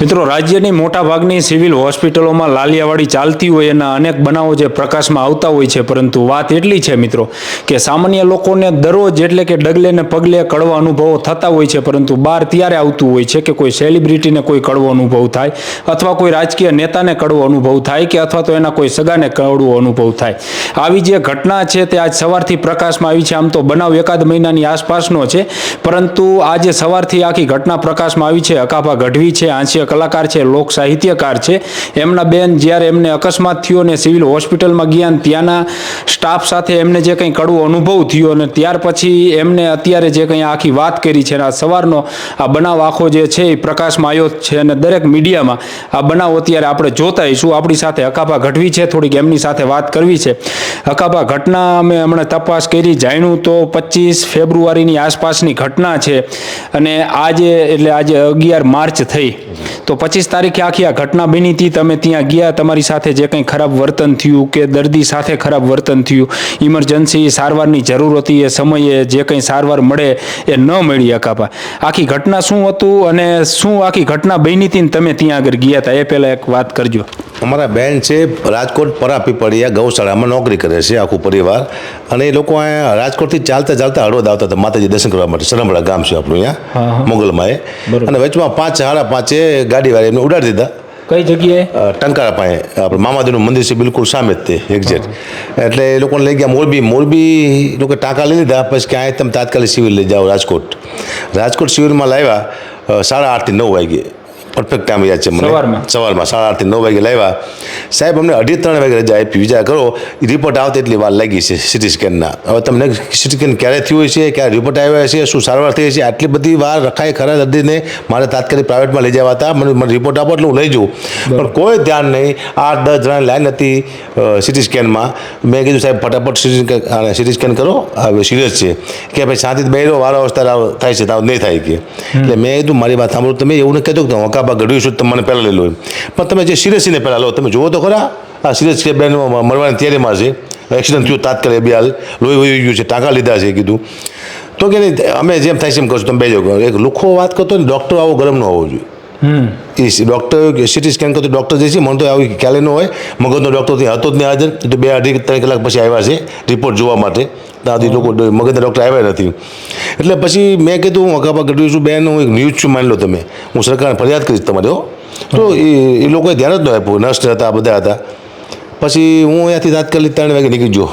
મિત્રો, રાજ્યની મોટાભાગની સિવિલ હોસ્પિટલોમાં લાલિયાવાડી ચાલતી હોય એના અનેક બનાવો જે પ્રકાશમાં આવતા હોય છે. પરંતુ વાત એટલી છે મિત્રો કે સામાન્ય લોકોને દરરોજ એટલે કે ડગલે ને પગલે કડવા અનુભવો થતા હોય છે. પરંતુ બહાર ત્યારે આવતું હોય છે કે કોઈ સેલિબ્રિટીને કોઈ કડવો અનુભવ થાય અથવા કોઈ રાજકીય નેતાને કડવો અનુભવ થાય કે અથવા તો એના કોઈ સગાને કડવો અનુભવ થાય. આવી જે ઘટના છે તે આજ સવારથી પ્રકાશમાં આવી છે. આમ તો બનાવ એકાદ મહિનાની આસપાસનો છે. પરંતુ આજે સવારથી આખી ઘટના પ્રકાશમાં આવી છે. અકાભા ગઢવી છે હાસ્ય કલાકાર છે, લોક સાહિત્યકાર છે. એમના બેન જ્યારે એમને અકસ્માત થયો ને સિવિલ હોસ્પિટલમાં ગયા અને ત્યાંના સ્ટાફ સાથે એમને જે કંઈ કડવો અનુભવ થયો અને ત્યાર પછી એમને અત્યારે જે કંઈ આખી વાત કરી છે અને આ સવારનો આ બનાવ આખો જે છે એ પ્રકાશમાં આવ્યો છે અને દરેક મીડિયામાં આ બનાવ અત્યારે આપણે જોતા હોઈશું આપણી સાથે અકાભા ઘટવી છે, થોડીક એમની સાથે વાત કરવી છે. અકાભા ઘટના અમે હમણાં તપાસ કરી, જાણ્યું તો પચીસ ફેબ્રુઆરીની આસપાસની ઘટના છે અને આજે, એટલે આજે અગિયાર માર્ચ થઈ. તો પચીસ તારીખે આખી આ ઘટના બની હતી. તમે ત્યાં ગયા, તમારી સાથે જે કંઈ ખરાબ વર્તન થયું કે દર્દી સાથે ખરાબ વર્તન થયું ઇમરજન્સી સારવારની જરૂર હતી, એ સમયે જે કંઈ સારવાર મળે એ ન મળી અકાપા આખી ઘટના શું હતું અને શું આખી ઘટના બની હતી ને તમે ત્યાં આગળ ગયા હતા? એ પહેલાં એક વાત કરજો. અમારા બેન છે રાજકોટ પરાપીપળિયા ગૌશાળામાં નોકરી કરે છે આખું પરિવાર. અને એ લોકો અહીંયા રાજકોટથી ચાલતા ચાલતા હળવદ આવતા હતા માતાજી દર્શન કરવા માટે. સરમડા ગામ છે આપણું. અહીંયા મોગલમાં એ. અને વચમાં પાંચ સાડા પાંચે ગાડીવાળી એમને ઉડાડી દીધા. કઈ જગ્યાએ? ટંકારા પાસે. આપણે મામાદેવનું મંદિર છે બિલકુલ સામે જ તે એક્ઝેક્ટ એટલે એ લોકોને લઈ ગયા મોરબી. મોરબી લોકો ટાંકા લઈ લીધા પછી ક્યાંય તમે તાત્કાલિક સિવિલ લઈ જાઓ રાજકોટ. રાજકોટ સિવિલમાં લાવ્યા સાડા આઠથી નવ વાગે પરફેક્ટ ટાઈમ યાદ છે મને. સવારમાં? સવારમાં સાડા આઠથી નવ વાગે લાવ્યા. સાહેબ અમને અઢી ત્રણ વાગે રજા આપી. વિચાર કરો રિપોર્ટ આવતી એટલી વાર લાગી છે સિટી સ્કેનના હવે તમને સિટી સ્કેન ક્યારે થયું છે ક્યારે રિપોર્ટ આવ્યા છે શું સારવાર થઈ છે આટલી બધી વાર રખાય ખરા દર્દીને મારે તાત્કાલિક પ્રાઇવેટમાં લઈ જવા હતા. મને મને રિપોર્ટ આપો એટલે હું લઈ જઉં. પણ કોઈ ધ્યાન નહીં. આઠ દસ જણાની લાઈન હતી સિટી સ્કેનમાં મેં. કીધું સાહેબ ફટાફટ સિટી સિટી સ્કેન કરો. હવે સિરિયસ છે. કે ભાઈ શાંતિ બહેરો વારો અવસ્થા થાય છે તાવ નહીં થાય કે. એટલે મેં કીધું મારી વાત સાંભળું. તમે એવું નહીં કહેતો કે હું હકાબા ગઢવી તમે મને પહેલાં લઈ લો પણ તમે જે સિરિયસને પહેલાં લો, તમે જુઓ તો ખરા, આ સિરિયસ કે બેન મરવાની તૈયારીમાં છે. એક્સિડન્ટ થયું તાત્કાલિક બે હાલ. લોહી વહી ગયું છે, ટાંકા લીધા છે, કીધું. તો કે અમે જેમ થાય છે એમ કરશું, તમે બેજો એક લુખો વાત કરતો ને ડૉક્ટર આવો, ગરમ ન હોવો જોઈએ. એ ડૉક્ટર સિટી સ્કેન કરતો ડૉક્ટર જે છે મને તો આવી ખ્યાલ ન હોય. મગજનો ડૉક્ટર ત્યાં હતો જ નહીં હાજર એ તો બે અઢી ત્રણ કલાક પછી આવ્યા છે રિપોર્ટ જોવા માટે. સુધી લોકો મગજના ડૉક્ટર આવ્યા નથી. એટલે પછી મેં કીધું હું અગાપા ગઢવી છું બેન હું એક ન્યૂઝ છું માની લો તમે. હું સરકારને ફરિયાદ કરીશ તમારે હો. તો એ એ લોકોએ ધ્યાન જ ન આપ્યું. નર્સ હતા બધા હતા. પછી હું અહીંયાથી તાત્કાલિક ત્રણ વાગે નીકળી ગયો.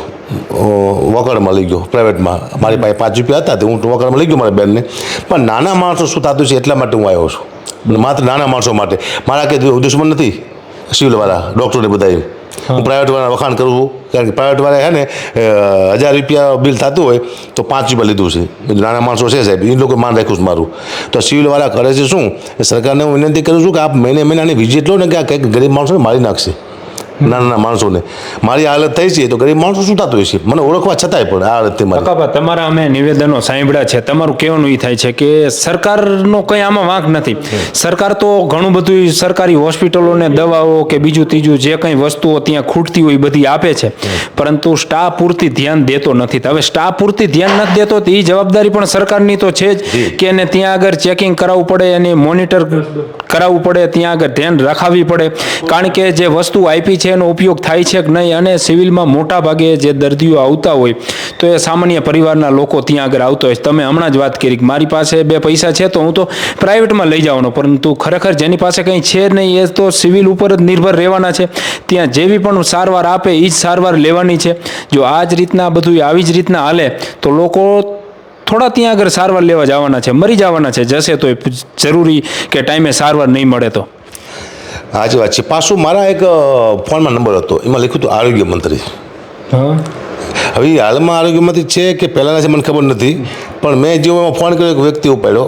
અ, લઈ ગયો પ્રાઇવેટમાં. મારી પાસે પાંચ રૂપિયા હતા તો હું વોકરમાં લઈ ગયો મારા બેનને. પણ નાના માણસો શું થતું છે એટલા માટે હું આવ્યો છું. માત્ર નાના માણસો માટે. મારા કે દુશ્મન નથી સિવિલવાળા ડૉક્ટરને બધા હું. પ્રાઇવેટવાળા વખાણ કરું કારણ કે પ્રાઇવેટવાળા હે ને હજાર રૂપિયા બિલ થતું હોય તો પાંચ રૂપિયા લીધું છે. નાના માણસો છે સાહેબ એ લોકો માન રાખ્યું છે મારું. તો સિવિલવાળા કરે છે શું? સરકારને હું વિનંતી કરું છું કે આપ મહિને મહિનાની વિઝિટ લો ને કે આ કંઈક ગરીબ માણસોને મારી નાખશે. નાના નાના માણસોને. મારી હાલત થઈ છે તો ગરીબ માણસો થતું હોય છે મને ઓળખવા છતાંય પણ આ હાલત મારી. કાકા તમારા અમે નિવેદનો સાંભળ્યા છે. તમારું કહેવાનું એ થાય છે કે સરકારનો કંઈ આમાં વાંક નથી. સરકાર તો ઘણું બધું સરકારી હોસ્પિટલોને દવાઓ કે બીજું ત્રીજું જે કંઈ વસ્તુઓ ત્યાં ખૂટતી હોય બધી આપે છે. પરંતુ સ્ટાફ પૂરતી ધ્યાન દેતો નથી. તો હવે સ્ટાફ પૂરતી ધ્યાન નથી દેતો તો એ જવાબદારી પણ સરકારની તો છે જ કે એને ત્યાં આગળ ચેકિંગ કરાવવું પડે એને મોનિટર કરાવવું પડે ત્યાં આગળ ધ્યાન રાખવી પડે. કારણ કે જે વસ્તુ આપી છે, એનો ઉપયોગ થાય છે કે નહીં અને સિવિલમાં મોટા ભાગે જે દર્દીઓ આવતા હોય તો એ સામાન્ય પરિવારના લોકો ત્યાં આગળ આવતો હોય તમે હમણાં જ વાત કરી કે મારી પાસે બે પૈસા છે તો હું તો પ્રાઇવેટમાં લઈ જવાનો, પરંતુ ખરેખર જેની પાસે કંઈ છે નહીં, એ તો સિવિલ ઉપર જ નિર્ભર રહેવાના છે. ત્યાં જેવી પણ સારવાર આપે એ જ સારવાર લેવાની છે. જો આ જ રીતના બધું આવી જ રીતના હાલે, તો લોકો થોડા ત્યાં આગળ સારવાર લેવા જવાના છે, મરી જવાના છે, જશે તો જરૂરી કે ટાઈમે સારવાર નહીં મળે તો. સાચી વાત છે. પાછું મારા એક ફોનમાં નંબર હતો. એમાં લખ્યું હતું આરોગ્ય મંત્રી. હવે હાલમાં આરોગ્ય મંત્રી છે કે પહેલાંના છે મને ખબર નથી. પણ મેં જેવો એમાં ફોન કર્યો એક વ્યક્તિ ઉપાડ્યો.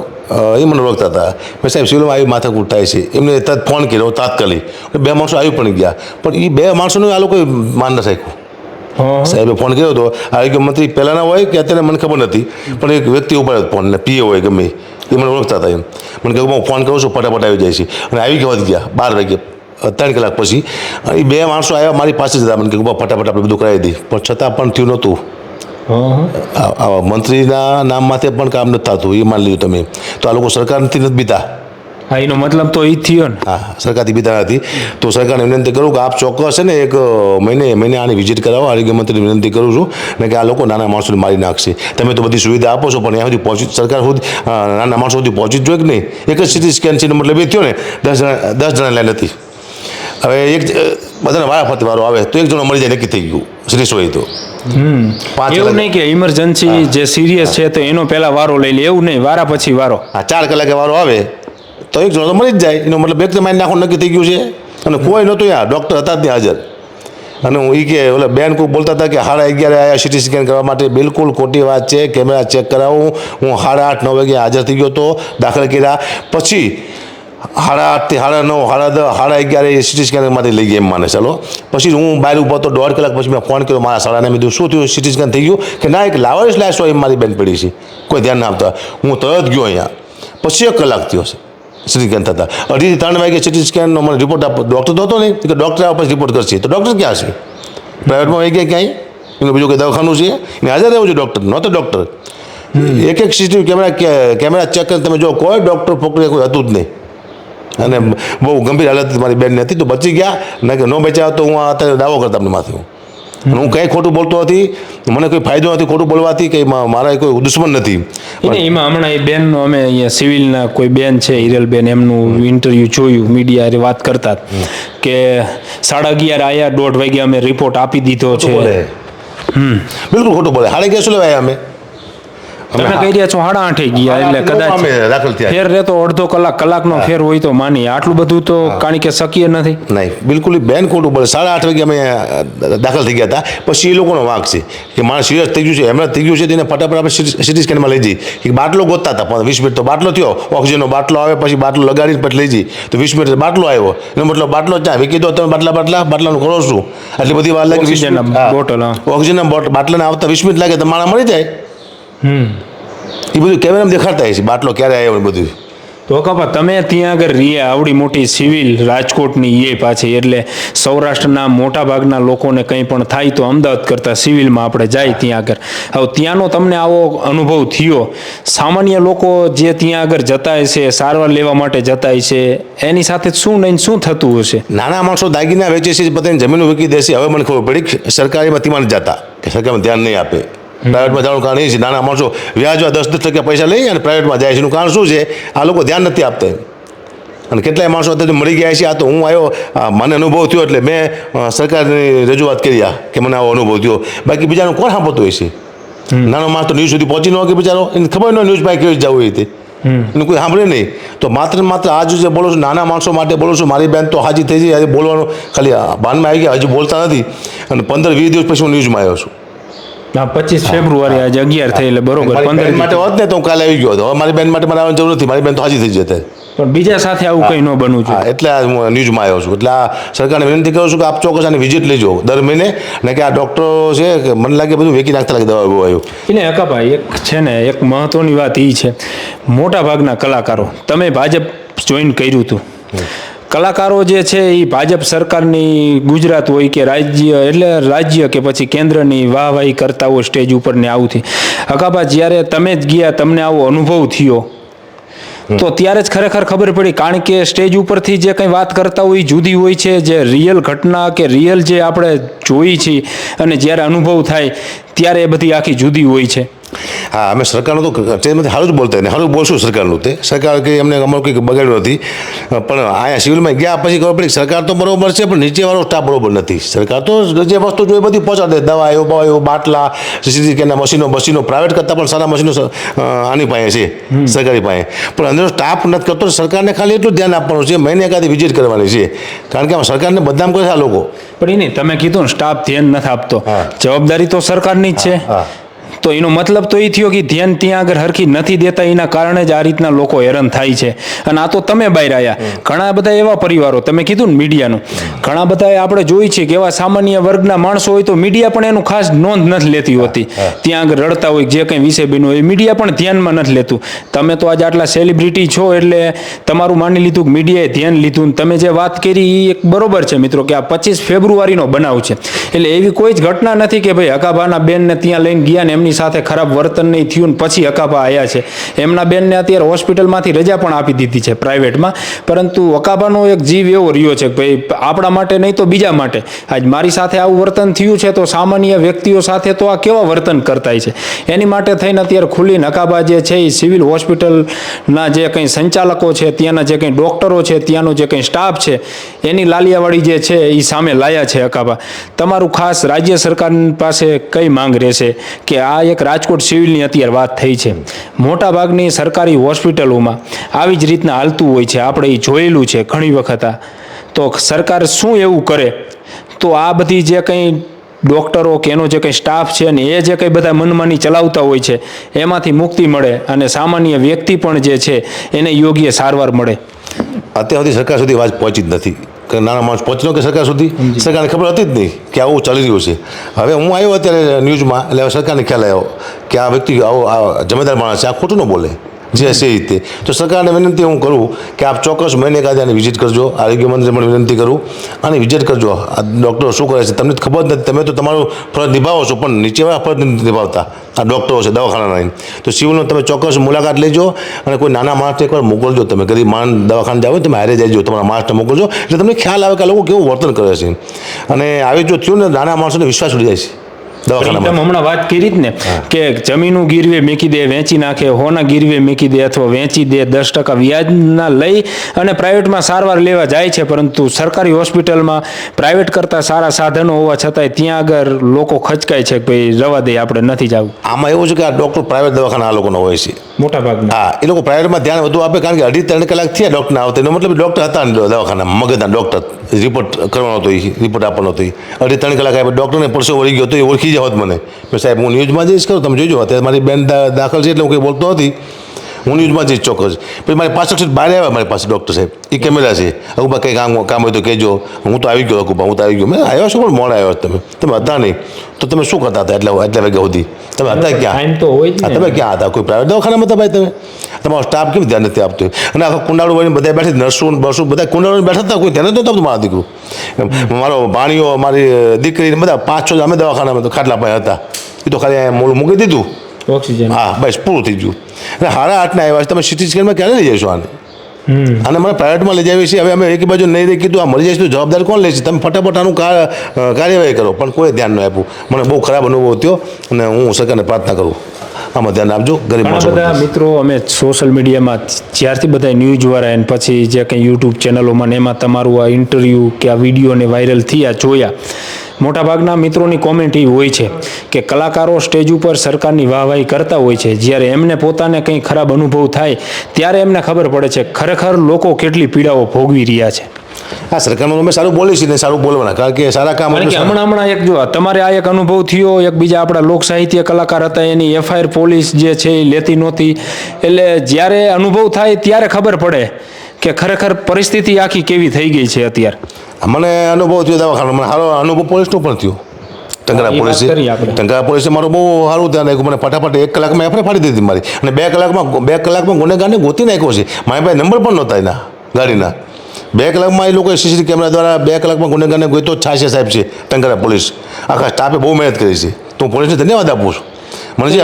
એ મને ઓળખતા હતા. મેં સાહેબ સિવિલમાં આવી માથાકૂટ થાય છે. એમને તરત ફોન કર્યો તાત્કાલિક. બે માણસો આવી પણ ગયા. પણ એ બે માણસોનું આ લોકોએ માન ન રાખ્યું. સાહેબે ફોન કર્યો હતો. આરોગ્ય મંત્રી પહેલાંના હોય કે અત્યારે મને ખબર નથી. પણ એક વ્યક્તિ ઉપાડ્યો ફોન ને પીએ હોય ગમે. એ. મને ઓળખતા હતા એમ. મને કહ્યું હું ફોન કરું છું ફટાફટ આવી જાય છે. અને આવી કહેવા ગયા બાર વાગે ત્રણ કલાક પછી. એ બે માણસો આવ્યા મારી પાસે જ હતા. મને કહ્યું ફટાફટ આપણે બધું કરાવી દઈએ. પણ છતાં પણ થયું નહોતું. મંત્રીના નામ માથે પણ કામ નથી થતું એ માની લીધું તમે. તો આ લોકો સરકાર નથી નથી બીતા. હા એનો મતલબ તો એ જ થયો ને. હા સરકારથી બીતા નથી. તો સરકારને વિનંતી કરું કે આપ ચોક્કસ છે ને એક મહિને મહિને આની વિઝિટ કરાવો. આરોગ્ય મંત્રીને વિનંતી કરું છું ને કે આ લોકો નાના માણસોને મારી નાખશે. તમે તો બધી સુવિધા આપો છો પણ ત્યાં સુધી પહોંચી સરકાર સુધી નાના માણસો સુધી પહોંચી જ જોઈએ કે નહીં? એક જ સિટી સ્કેન છે મતલબ એ થયો ને દસ જણા દસ જણા લાઈન હતી હવે એક બધાને વારા ફરતી વારો આવે તો એક જણો મળી જાય નક્કી થઈ ગયું. સિરિયસ હોય તો? એવું નહીં કે ઇમરજન્સી જે સિરિયસ છે તો એનો પહેલા વારો લઈ લે એવું નહીં. વારા પછી વારો. હા ચાર કલાકે વારો આવે. તો એક જણો તો મળી જ જાય. એનો મતલબ એક મારી નાખો નક્કી થઈ ગયું છે. અને કોઈ નહોતું યાર. ડૉક્ટર હતા ત્યાં હાજર. અને હું એ કે, ઓલા બેન કોઈ બોલતા હતા કે સાડા અગિયારે આવ્યા સિટી સ્કેન કરવા માટે. બિલકુલ ખોટી વાત છે. કેમેરા ચેક કરાવું. હું સાડા આઠ, નવ વાગે હાજર થઈ ગયો હતો. દાખલ કર્યા. પછી સાડા આઠથી સાડા નવ, સાડા દસ, સાડા અગિયારે સિટી સ્કેન માટે લઈ ગયા એમ માને ચાલો પછી હું બહાર ઉપર હતો. દોઢ કલાક પછી મેં ફોન કર્યો. મારા સાડાને મેં શું થયું? સિટી સ્કેન થઈ ગયું? કે ના, એક લાવારીસ લાશ હોય એમ મારી બેન પડી છે. કોઈ ધ્યાન ના આપતા. હું તરત ગયો અહીંયા. પછી એક કલાક થયો છે. સિટી સ્કેન થતા. અઢીથી ત્રણ વાગે સિટી સ્કેનનો મને રિપોર્ટ આપો. ડૉક્ટર તો હતો નહીં કે ડૉક્ટર આ પછી રિપોર્ટ કરશે. તો ડૉક્ટર ક્યાં છે પ્રાઇવેટમાં હોય ગયા ક્યાંય? એનું બીજું કંઈ દવાખાનું છે? એને હાજર રહેવું છે ડૉક્ટર નહોતો ડૉક્ટર એક એક સીસીટીવી કેમેરા કેમેરા ચેક કરીને તમે જો કોઈ ડૉક્ટર પકડે કોઈ હતું જ નહીં. અને બહુ ગંભીર હાલત મારી બેનની હતી, તો બચી ગયા. ના કે ન બચ્યા તો હું અત્યારે દાવો કરતા તમને માથે હું કંઈ ખોટું બોલતો નથી મને કોઈ ફાયદો નથી ખોટું બોલવાથી કંઈ મારા કોઈ દુશ્મન નથી. એમાં હમણાં એ બેનનો અમે અહીંયા સિવિલના કોઈ બેન છે હિરલબેન એમનું ઇન્ટરવ્યૂ જોયું મીડિયા વાત કરતા. કે સાડા અગિયાર આયા દોઢ વાગ્યા અમે રિપોર્ટ આપી દીધો છે. બિલકુલ ખોટું બોલે. હાડે કે શું લેવાય અમે? તમે કહી રહ્યા છો સાડા આઠે ગયા એટલે કદાચ દાખલ થયા ફેર રહેતો અડધો કલાક કલાકનો ફેર હોય તો માની આટલું બધું તો કારણ કે શક્ય નથી. નહીં બિલકુલ બેન ખોટું બોલે. સાડા આઠ વાગે અમે દાખલ થઈ ગયા હતા. પછી એ લોકોનો વાંક છે કે માણસ સિરિયસ થઈ ગયું છે. એમણે થઈ ગયું છે તેને ફટાફટ આપણે સિટી સ્કેનમાં લઈ જઈએ. કે બાટલો ગોતતા હતા પણ વીસ મિનિટ તો બાટલો થયો. ઓક્સિજનનો બાટલો આવે પછી બાટલો લગાડીને પછી લઈ જઈએ. તો વીસ મિનિટ બાટલો આવ્યો. એનો મતલબ બાટલો ત્યાં વીકી દો તમે બાટલા બાટલા બાટલાનું કરો છું આટલી બધી વાર લાગે વીસ મિનિટ. બોટલ. ઓક્સિજનના બોટ બાટલાને આવતા વીસ મિનિટ લાગે તો માણસ મળી જાય. એ બધું કેમેરામાં દેખાડતા હોય છે બાટલો ક્યારે આવ્યો બધું? તો કપા તમે ત્યાં આગળ રીએ આવડી મોટી સિવિલ રાજકોટની એ પાછી. એટલે સૌરાષ્ટ્રના મોટા ભાગના લોકોને કંઈ પણ થાય તો અમદાવાદ કરતાં સિવિલમાં આપણે જાય ત્યાં આગળ. હવે ત્યાંનો તમને આવો અનુભવ થયો. સામાન્ય લોકો જે ત્યાં આગળ જતા છે સારવાર લેવા માટે જતા છે એની સાથે શું નહીં શું થતું હશે? નાના માણસો દાગીના વેચે છે પોતાની જમીન વેચી દેશે. હવે મને ખબર પડી કે સરકારીમાં તેમાં નથી જતા સરકારમાં ધ્યાન નહીં આપે. પ્રાઇવેટમાં જવાનું કારણ એ છે. નાના માણસો વ્યાજવા દસ દસ ટકા પૈસા લઈ અને પ્રાઇવેટમાં જાય છે. એનું કારણ શું છે? આ લોકો ધ્યાન નથી આપતા અને કેટલાય માણસો અત્યારે મળી ગયા છે. આ તો હું આવ્યો મને અનુભવ થયો એટલે મેં સરકારની રજૂઆત કરી આ કે મને આવો અનુભવ થયો. બાકી બીજાનું કોણ સાંભળતું હોય છે? નાનો માણસ તો ન્યૂઝ સુધી પહોંચી ન કે બિચારો. એને ખબર ન હોય ન્યૂઝ પાસે કેવી જવું એ રીતે. એનું કોઈ સાંભળે નહીં. તો માત્ર માત્ર આજ જે બોલો છું નાના માણસો માટે બોલું છું મારી બેન તો હાજી થઈ જાય આજે બોલવાનું ખાલી આ બાનમાં આવી ગયા હજુ બોલતા નથી. અને પંદર વીસ દિવસ પછી હું ન્યૂઝમાં આવ્યો છું. હા પચીસ ફેબ્રુઆરી આજે અગિયાર થઈ એટલે બરોબર પંદર માટે હોત ને તો હું કાલે આવી ગયો હતો. મારી બેન માટે મારે આવવાની જરૂર નથી. મારી બેન તો હાજી થઈ જતે પણ બીજા સાથે આવું કંઈ ન બનવું જોઈએ. એટલે હું ન્યૂઝમાં આવ્યો છું. એટલે આ સરકારને વિનંતી કરું છું કે આપ ચોક્કસ આની વિઝિટ લેજો દર મહિને. ને કે આ ડૉક્ટરો છે કે મને લાગે બધું વેકી નાખતા લાગે દવા આવ્યું. એટલે હકાભાઈ એક છે ને એક મહત્વની વાત એ છે. મોટા ભાગના કલાકારો તમે ભાજપ જોઈન કર્યું હતું. કલાકારો જે છે એ ભાજપ સરકારની ગુજરાત હોય કે રાજ્ય એટલે રાજ્ય કે પછી કેન્દ્રની વાહવાહી કરતા હોય સ્ટેજ ઉપર ને આવુંથી હકાભા જ્યારે તમે જ ગયા તમને આવો અનુભવ થયો તો ત્યારે જ ખરેખર ખબર પડી. કારણ કે સ્ટેજ ઉપરથી જે કંઈ વાત કરતા હોય એ જુદી હોય છે. જે રિયલ ઘટના કે રિયલ જે આપણે જોઈ છીએ અને જ્યારે અનુભવ થાય ત્યારે એ બધી આખી જુદી હોય છે. હા અમે સરકારનું તો સ્ટેજમાંથી સારું જ બોલતા ને સારું બોલશું સરકારનું તે. સરકાર કે અમને અમારું કંઈક બગાડ્યું નથી. પણ અહીંયા સિવિલમાં ગયા પછી ખબર પડી સરકાર તો બરોબર છે પણ નીચેવાળો સ્ટાફ બરોબર નથી. સરકાર તો જે વસ્તુ જોઈએ બધી પહોંચાડે દવા એવું બવા એવું બાટલા સીસીટીવી કેના મશીનો મશીનો. પ્રાઇવેટ કરતાં પણ સારા મશીનો આની પાસે છે સરકારી પાસે. પણ અંદર સ્ટાફ નથી કરતો સરકારને ખાલી એટલું ધ્યાન આપવાનું છે મહિને એકાદી વિઝિટ કરવાની છે. કારણ કે આમ સરકારને બદનામ કરે છે આ લોકો. પણ એ નહીં તમે કીધું ને સ્ટાફ ધ્યાન નથી આપતો. જવાબદારી તો સરકારની જ છે. હા. તો એનો મતલબ તો એ થયો કે ધ્યાન ત્યાં આગળ હરખી નથી દેતા એના કારણે જ આ રીતના લોકો હેરાન થાય છે. અને આ તો તમે બહાર આવ્યા ઘણા બધા એવા પરિવારો તમે કીધું ને મીડિયાનું. ઘણા બધા આપણે જોઈ છે કે એવા સામાન્ય વર્ગના માણસો હોય તો મીડિયા પણ એનું ખાસ નોંધ નથી લેતી હોતી. ત્યાં આગળ રડતા હોય જે કંઈ વિષય બન્યું હોય એ મીડિયા પણ ધ્યાનમાં નથી લેતું. તમે તો આજે આટલા સેલિબ્રિટી છો એટલે તમારું માની લીધું કે મીડિયાએ ધ્યાન લીધું તમે જે વાત કરી એ એક બરોબર છે મિત્રો કે આ પચીસ ફેબ્રુઆરીનો બનાવ છે. એટલે એવી કોઈ જ ઘટના નથી કે ભાઈ હકાભાના બેનને ત્યાં લઈને ગયા ને એમની સાથે ખરાબ વર્તન નહીં થયું ને પછી અકાબા આવ્યા છે. એમના બેનને અત્યારે હોસ્પિટલમાંથી રજા પણ આપી દીધી છે પ્રાઇવેટમાં. પરંતુ અકાબાનો એક જીવ એવો રહ્યો છે કે ભાઈ, આપણા માટે નહીં તો બીજા માટે. આજ મારી સાથે આવું વર્તન થયું છે તો સામાન્ય વ્યક્તિઓ સાથે તો આ કેવા વર્તન કરતા છે? એની માટે થઈને અત્યારે ખુલ્લી નકાબા જે છે એ સિવિલ હોસ્પિટલના જે કંઈ સંચાલકો છે, ત્યાંના જે કંઈ ડૉક્ટરો છે, ત્યાંનો જે કંઈ સ્ટાફ છે, એની લાલિયાવાડી જે છે એ સામે લાયા છે અકાબા. તમારું ખાસ રાજ્ય સરકાર પાસે કઈ માંગ રહેશે કે આ એક રાજકોટ સિવિલની અત્યારે વાત થઈ છે. મોટાભાગની સરકારી હોસ્પિટલોમાં આવી જ રીતના હાલતું હોય છે. આપણે એ જોયેલું છે ઘણી વખત આ. તો સરકાર શું એવું કરે? તો આ બધી જે કંઈ ડૉક્ટરો કે એનો જે કંઈ સ્ટાફ છે ને એ જે કંઈ બધા મનમાની ચલાવતા હોય છે, એમાંથી મુક્તિ મળે અને સામાન્ય વ્યક્તિ પણ જે છે એને યોગ્ય સારવાર મળે. અત્યાર સુધી સરકાર સુધી વાત પહોંચી જ નથી. કે નાના માણસ પહોંચ્યો કે સરકાર સુધી સરકારને ખબર હતી જ નહીં કે આવું ચાલી રહ્યું છે. હવે હું આવ્યો અત્યારે ન્યૂઝમાં એટલે હવે સરકારને ખ્યાલ આવ્યો કે આ વ્યક્તિ આવો આ જમેદાર માણસ છે આ ખોટું ન બોલે. જે એ રીતે. તો સરકારને વિનંતી હું કરું કે આપ ચોક્કસ મહિને કાંઈ આની વિઝિટ કરજો. આરોગ્ય મંત્રી પણ વિનંતી કરું. અને વિઝિટ કરજો. આ ડૉક્ટરો શું કરે છે તમને ખબર જ નથી. તમે તો તમારું ફરજ નિભાવો છો પણ નીચેવાળા ફરજ નથી નિભાવતા. આ ડૉક્ટરો છે, દવાખાનાના તો સિવિલનો તમે ચોક્કસ મુલાકાત લેજો અને કોઈ નાના માણસને એકવાર મોકલજો તમે. ગરીબ માણ દવાખાને જાઓ તમે હારે જજો, તમારા માણસને મોકલજો. એટલે તમને ખ્યાલ આવે કે આ લોકો કેવું વર્તન કરે છે. અને આવી જો થયું ને, નાના માણસોને વિશ્વાસ ઉડી જાય છે. દવાખાનામાં. હમણાં વાત કરી જ ને કે જમીનું ગીરવે મેકી દે વેચી નાખે હોના ગીરવે મેકી દે અથવા વેચી દે દસ ટકા વ્યાજના લઈ અને પ્રાઇવેટમાં સારવાર લેવા જાય છે પરંતુ સરકારી હોસ્પિટલમાં પ્રાઇવેટ કરતાં સારા સાધનો હોવા છતાંય ત્યાં આગળ લોકો ખચકાય છે કે ભાઈ રવા દે આપણે નથી જવું. આમાં એવું છે કે આ ડૉક્ટર પ્રાઇવેટ દવાખાના આ લોકોનો હોય છે. મોટા ભાગના હા એ લોકો પ્રાઇવેટમાં ધ્યાન વધુ આપે કારણ કે અઢી ત્રણ કલાક થયા ડૉક્ટર આવતા. એનો મતલબ ડૉક્ટર હતા દવાખાના મગજના ડૉક્ટર રિપોર્ટ કરવાનો હતો રિપોર્ટ આપવાનો હતો અઢી ત્રણ કલાક આપ્યો. ડૉક્ટરને પરસો વળી ગયો તો એ ઓળખી જાવ મને. સાહેબ, હું ન્યૂઝમાં જઈશ કરું, તમે જોઈજો અત્યારે મારી બેન દાખલ છે એટલે હું કંઈ બોલતો નથી. હું ન્યૂઝમાં જઈશ ચોક્કસ. પછી મારી પાછળ બહાર આવ્યા મારી પાસે ડૉક્ટર સાહેબ. એ કેમેરા છે. અકુબા કંઈ કામ કામ હોય તો કહેજો. હું તો આવી ગયો અકુબા હું તો આવી ગયો. મેં આવ્યો છો પણ મોડા આવ્યો તમે. તમે હતા નહીં. તો તમે શું કરતા હતા એટલા એટલા વાગ્યા સુધી? તમે હતા ક્યાં? તો હોય તમે ક્યાં હતા? કોઈ પ્રાઇવેટ દવાખાનામાં હતા ભાઈ તમે? તમારો સ્ટાફ કેમ ધ્યાન નથી આપતો? અને આખા કુંડાળું વળીને બધા બેઠી નર્સો બસો બધા કુંડાળું બેઠા હતા? કોઈ ધ્યાન નતું આપતું મારા દીકરું. મારો ભાણીઓ મારી દીકરી બધા પાંચ છ અમે દવાખાનામાં તો ખાટલા પાસે હતા. એ તો ખાલી મોડું મૂકી દીધું. ઓક્સિજન. હા બસ પૂરું થઈ ગયું. અને હારા આઠના આવ્યા છે. તમે સિટી સ્કેનમાં ક્યારે લઈ જશો આને? અને મને પ્રાઇવેટમાં લઈ જાવી છે હવે અમે એક બાજુ નહીં રહી કીધું આ મરી જશે તો જવાબદાર કોણ લેશે તમે ફટાફટ આનું કાર્યવાહી કરો. પણ કોઈ ધ્યાન ન આપ્યું. મને બહુ ખરાબ અનુભવ થયો અને હું સરકારને પ્રાર્થના કરું. આમાં ધ્યાન આપજો. ગરીબ માણસો બધા મિત્રો અમે સોશિયલ મીડિયામાં જ્યારથી બધા ન્યૂઝ વાળા અને પછી જે કંઈ યુટ્યુબ ચેનલોમાં ને એમાં તમારું આ ઇન્ટરવ્યૂ કે આ વિડીયોને વાયરલ થયા જોયા. મોટાભાગના મિત્રોની કોમેન્ટ એવી હોય છે કે કલાકારો સ્ટેજ ઉપર સરકારની વાહવાહી કરતા હોય છે. જ્યારે એમને પોતાને કંઈ ખરાબ અનુભવ થાય ત્યારે એમને ખબર પડે છે ખરેખર લોકો કેટલી પીડાઓ ભોગવી રહ્યા છે. આ સરકારનું અમે સારું બોલી છીએ ને સારું બોલવાના કારણ કે સારા કામ હમણાં હમણાં એક જો તમારે આ એક અનુભવ થયો એક બીજા આપણા લોક સાહિત્ય કલાકાર હતા એની એફઆઈઆર પોલીસ જે છે એ લેતી નહોતી. એટલે જ્યારે અનુભવ થાય ત્યારે ખબર પડે કે ખરેખર પરિસ્થિતિ આખી કેવી થઈ ગઈ છે અત્યારે? મને અનુભવ થયો દવાખાનો મને સારો અનુભવ પોલીસનો પણ થયો. ટંકરા પોલીસે ટંકરા પોલીસે મારું બહુ સારું ધ્યાન રાખ્યું. મને ફટાફટ એક કલાકમાં એફઆઈઆર ફાડી દીધી મારી. અને બે કલાકમાં બે કલાકમાં ગુનેગારને ગોતી નાખ્યો છે. મારી પાસે નંબર પણ નહોતા એના ગાડીના. બે કલાકમાં એ લોકોએ સીસીટીવી કેમેરા દ્વારા બે કલાકમાં ગુનેગારને ગોતો છાશે સાહેબ છે ટંકરા પોલીસ. આખા સ્ટાફે બહુ મહેનત કરી છે. તો હું પોલીસને ધન્યવાદ આપું છું. મને જે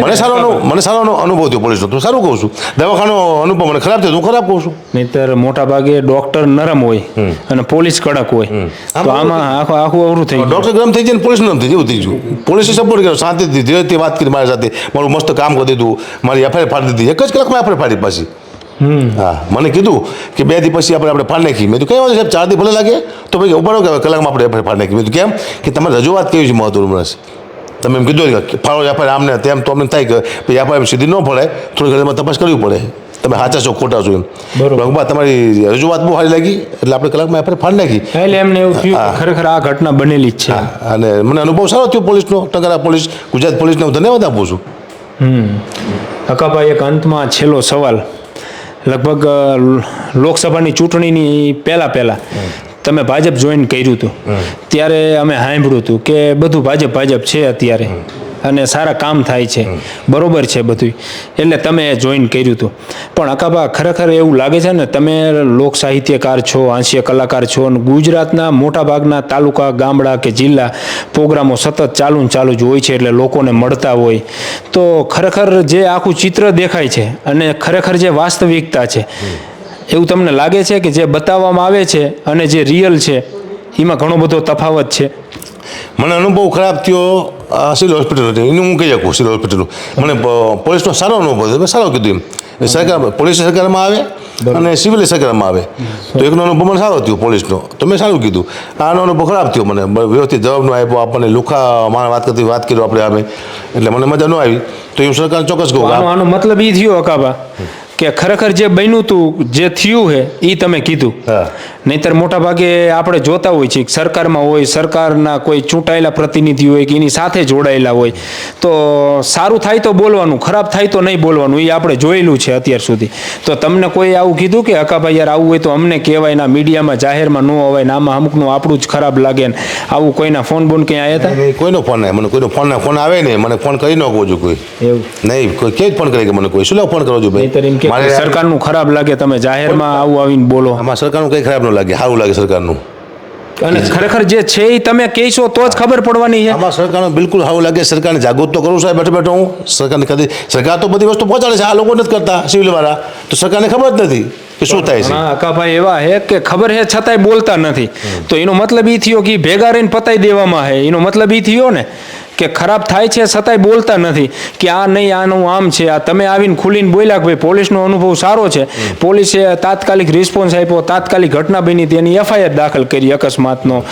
મને સારો મને સારો અનુભવ થયો પોલીસનો તો સારું કહું છું. દવાખાનો અનુભવ મને ખરાબ થયો તો હું ખરાબ કહું છું. નહીતર મોટા ભાગે ડોક્ટર નરમ હોય અને પોલીસ કડક હોય. તો આમાં આખું આખું અવરું થઈ ડોક્ટર ગરમ થઈ જાય ને પોલીસ નરમ થઈ જાય એવું થઈ ગયું. પોલીસે સપોર્ટ કર્યો. શાંતિથી ધીરેથી વાત કરી મારી સાથે મારું મસ્ત કામ કરી દીધું. મારી એફઆઈઆર ફાડી દીધી. એક જ કલાકમાં એફઆઈઆર ફાડી પાછી. હમ. હા. મને કીધું કે બે દી પછી આપણે આપણે ફાડી નાખી. મેં કીધું કઈ વાંધો સાહેબ ચાર દી ભલે લાગે. તો ભાઈ ઉપાડો કે કલાકમાં આપણે ફાડી નાખી. મેં કેમ? કે તમારે રજૂઆત કેવી છે મહત્વનું છે તમે એમ કીધું કે ફાળો વ્યાપારી આમને તેમ તો અમને થાય કે વ્યાપારી સીધી ન પડે થોડી ઘણી તપાસ કરવી પડે. તમે સાચા છો ખોટા છો એમ. બરોબર. તમારી રજૂઆત બહુ સારી લાગી એટલે આપણે કલાકમાં આપણે ફાડી નાખી. એટલે એમને એવું થયું ખરેખર આ ઘટના બનેલી જ છે. અને મને અનુભવ સારો થયો પોલીસનો ટંકારા પોલીસ ગુજરાત પોલીસને હું ધન્યવાદ આપું છું. હમ. હકાભાઈ એક અંતમાં છેલ્લો સવાલ. લગભગ લોકસભાની ચૂંટણીની પહેલાં પહેલાં. તમે ભાજપ જોઈન કર્યું હતું. ત્યારે અમે સાંભળ્યું હતું કે બધું ભાજપ ભાજપ છે અત્યારે. અને સારા કામ થાય છે. બરોબર છે બધું એટલે તમે જોઈન કર્યું હતું. પણ અકાબા ખરેખર એવું લાગે છે ને તમે લોક સાહિત્યકાર છો હાસ્ય કલાકાર છો અને ગુજરાતના મોટા ભાગના તાલુકા ગામડા કે જિલ્લા પ્રોગ્રામો સતત ચાલુ ને ચાલુ જ હોય છે એટલે લોકોને મળતા હોય. તો ખરેખર જે આખું ચિત્ર દેખાય છે અને ખરેખર જે વાસ્તવિકતા છે એવું તમને લાગે છે કે જે બતાવવામાં આવે છે અને જે રિયલ છે એમાં ઘણો બધો તફાવત છે? મને અનુભવ ખરાબ થયો આ સિવિલ હોસ્પિટલ હતી. એનું હું કહી શકું સિવિલ હોસ્પિટલ. મને પોલીસનો સારો અનુભવ હતો સારો કીધું એમ. સરકાર પોલીસ સરકારમાં આવે અને સિવિલ સરકારમાં આવે. તો એકનો અનુભવ મને સારો થયો પોલીસનો. તો મેં સારું કીધું. આનો અનુભવ ખરાબ થયો મને. વ્યવસ્થિત જવાબ ન આપ્યો આપણને લુખા મારે વાત કરતી વાત કર્યો આપણે આવે એટલે મને મજા ન આવી. તો હું સરકાર ચોક્કસ કહું આનો મતલબ એ થયો અકાબા કે ખરેખર જે બન્યું હતું જે થયું છે એ તમે કીધું હા. નહીતર મોટા ભાગે આપણે જોતા હોય છીએ સરકારમાં હોય સરકારના કોઈ ચૂંટાયેલા પ્રતિનિધિ હોય કે એની સાથે જોડાયેલા હોય તો સારું થાય તો બોલવાનું ખરાબ થાય તો નહીં બોલવાનું એ આપણે જોયેલું છે અત્યાર સુધી. તો તમને કોઈ આવું કીધું કે અકાભાઈ યાર આવું હોય તો અમને કહેવાય ના મીડિયામાં જાહેરમાં ન હોય ને આમાં અમુકનું આપણું જ ખરાબ લાગે ને આવું કોઈના ફોન બોન ક્યાં આવ્યા નહીં, કોઈનો ફોન નહીં મને કોઈનો ફોન ફોન આવે નહીં મને ફોન કરી ન કહું છું કોઈ. એવું. નહીં કોઈ કે ફોન કરે કે મને કોઈ? શું ફોન કરો છો ભાઈ? સરકારનું ખરાબ લાગે તમે જાહેરમાં આવું આવીને બોલો. આમાં સરકારનું કંઈ ખરાબ ન લાગે સારું લાગે સરકારનું. અને ખરેખર જે છે એ તમે કહેશો તો જ ખબર પડવાની છે. આમાં સરકારનું બિલકુલ સારું લાગે સરકારને જાગૃત તો કરું સાહેબ બેઠો બેઠો હું. સરકારને કદી સરકાર તો બધી વસ્તુ પહોંચાડે છે આ લોકો નથી કરતા સિવિલવાળા. તો સરકારને ખબર જ નથી કે શું થાય છે. ઘણા અકાભાઈ એવા હે કે ખબર હે છતાંય બોલતા નથી. તો એનો મતલબ એ થયો કે ભેગા રહીને પતાઈ દેવામાં હે એનો મતલબ એ થયો ને કે ખરાબ થાય છે છતાંય બોલતા નથી કે આ નહીં આનું આમ છે, આ તમે આવીને ખુલીને બોલ્યા કે ભાઈ પોલીસનો અનુભવ સારો છે. પોલીસે તાત્કાલિક રિસ્પોન્સ આપ્યો, તાત્કાલિક ઘટના બની તેની એફઆઈઆર દાખલ કરી અકસ્માતનો.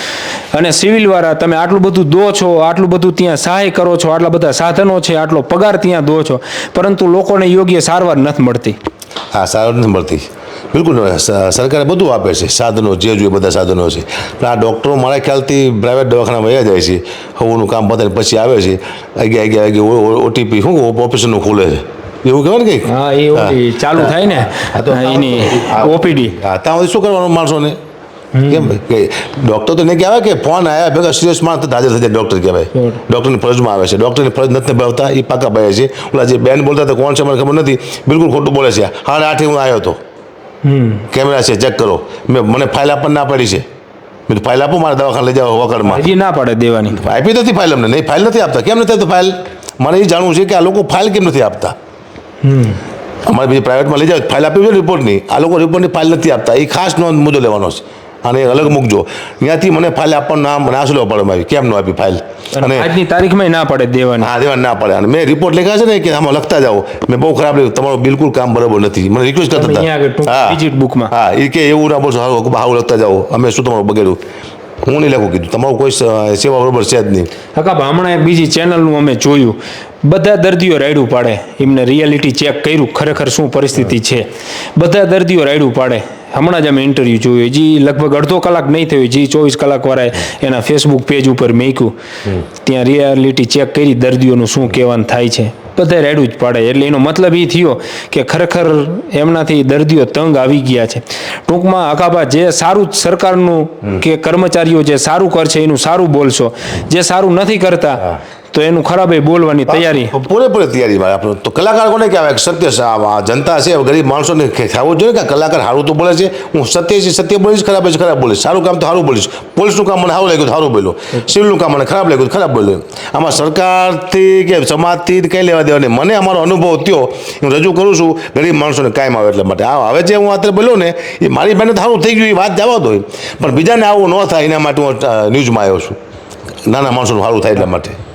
અને સિવિલવાળા તમે આટલું બધું દો છો, આટલું બધું ત્યાં સહાય કરો છો, આટલા બધા સાધનો છે, આટલો પગાર ત્યાં દો છો, પરંતુ લોકોને યોગ્ય સારવાર નથી મળતી. હા સારું નથી મળતી. બિલકુલ નહીં. સરકારે બધું આપે છે. સાધનો જે જોઈએ બધા સાધનો છે. પણ આ ડૉક્ટરો મારા ખ્યાલથી પ્રાઇવેટ દવાખાના વયા જાય છે. હવાનું કામ પતાવીને પછી આવે છે. અગિયાર અગિયાર અગિયાર ઓટીપી શું ઓપરેશનનું ખોલે છે. એવું કહેવાય ને કંઈક? હા એ ચાલુ થાય ને. તો એની ઓપીડી હા ત્યાં શું કરવાનું માણસોને? કેમ કે ડૉક્ટર તો એને કહેવાય કે ફોન આવ્યા ભેગા સિરિયસ માણસ તો હાજર થઈ જાય ડૉક્ટર કહેવાય. ડૉક્ટરની ફરજમાં આવે છે. ડૉક્ટરની ફરજ નથી ભાવતા એ પાકા ભાઈ છે. ઓલા જે બેન બોલતા હતા કોણ છે મને ખબર નથી. બિલકુલ ખોટું બોલે છે. હાડ આઠે હું આવ્યો હતો કેમેરા છે ચેક કરો. મેં મને ફાઇલ આપવાની ના પડી છે. મેં તો ફાઇલ આપો મારા દવાખાને લઈ જાઓ વકડમાં હજી ના પાડે દેવાની. આપી નથી ફાઇલ અમને. નહીં ફાઇલ નથી આપતા. કેમ નથી આપતા ફાઇલ મને એ જાણવું છે કે આ લોકો ફાઇલ કેમ નથી આપતા? અમારે બીજી પ્રાઇવેટમાં લઈ જાઓ ફાઇલ આપી છે રિપોર્ટની આ લોકો રિપોર્ટની ફાઇલ નથી આપતા. એ ખાસ નોંધ મુદ્દો લેવાનો છે. અને અલગ મૂકજો. ત્યાંથી મને ફાઇલ આપવાનું નામ નાસલો લેવા પડે આવી. કેમ ન આપી ફાઇલ? અને આજની તારીખમાં ના પડે દેવાની. હા દેવા ના પડે. અને મેં રિપોર્ટ લખ્યા છે ને કે આમાં લખતા જાઓ. મેં બહુ ખરાબ લખ્યું તમારું બિલકુલ કામ બરાબર નથી. મને રિક્વેસ્ટ કરતા તમે અહીંયા આગળ ટૂંક હતા હા એ કે એવું ના બોલશો. હાવ લખતા જાઓ. અમે શું તમારું બગેડું હું નહીં લખું કીધું. તમારું કોઈ સેવા બરોબર છે જ નહીં. હકા હમણાં એક બીજી ચેનલનું અમે જોયું. બધા દર્દીઓ રાયડું પાડે. એમને રિયાલિટી ચેક કર્યું. ખરેખર શું પરિસ્થિતિ છે? બધા દર્દીઓ રાયડું પાડે. હમણાં જ અમે ઇન્ટરવ્યૂ જોયું. જે લગભગ અડધો કલાક નહીં થયું. જે ચોવીસ કલાક વાળાએ એના ફેસબુક પેજ ઉપર મેક્યું. ત્યાં રિયાલિટી ચેક કરી દર્દીઓનું શું કહેવાનું થાય છે. બધા રેડું જ પાડે. એટલે એનો મતલબ એ થયો કે ખરેખર એમનાથી દર્દીઓ તંગ આવી ગયા છે. ટૂંકમાં અકાબા જે સારું સરકારનું કે કર્મચારીઓ જે સારું કરશે એનું સારું બોલશો. જે સારું નથી કરતા તો એનું ખરાબ બોલવાની તૈયારી. પૂરેપૂરી તૈયારી મારે. આપણું તો કલાકાર કોને કહેવાય? સત્ય છે. આ જનતા છે ગરીબ માણસોને ખાવું જોઈએ કે કલાકાર સારું તો બોલે છે. હું સત્ય છે સત્ય બોલીશ ખરાબ છે ખરાબ બોલીશ. સારું કામ તો સારું બોલીશ. પોલીસનું કામ મને સારું લાગ્યું તો સારું બોલ્યો. સિવિલનું કામ મને ખરાબ લાગ્યું તો ખરાબ બોલ્યો. આમાં સરકારથી કે સમાજથી કંઈ લેવા દેવા નહીં મને અમારો અનુભવ થયો. હું રજૂ કરું છું ગરીબ માણસોને કાયમ આવે એટલા માટે. આ હવે જે હું અત્યારે બોલ્યો ને એ મારી બહેને સારું થઈ ગયું એ વાત જવા દો પણ બીજાને આવું ન થાય એના માટે હું ન્યૂઝમાં આવ્યો છું. નાના માણસોનું સારું થાય એટલા માટે.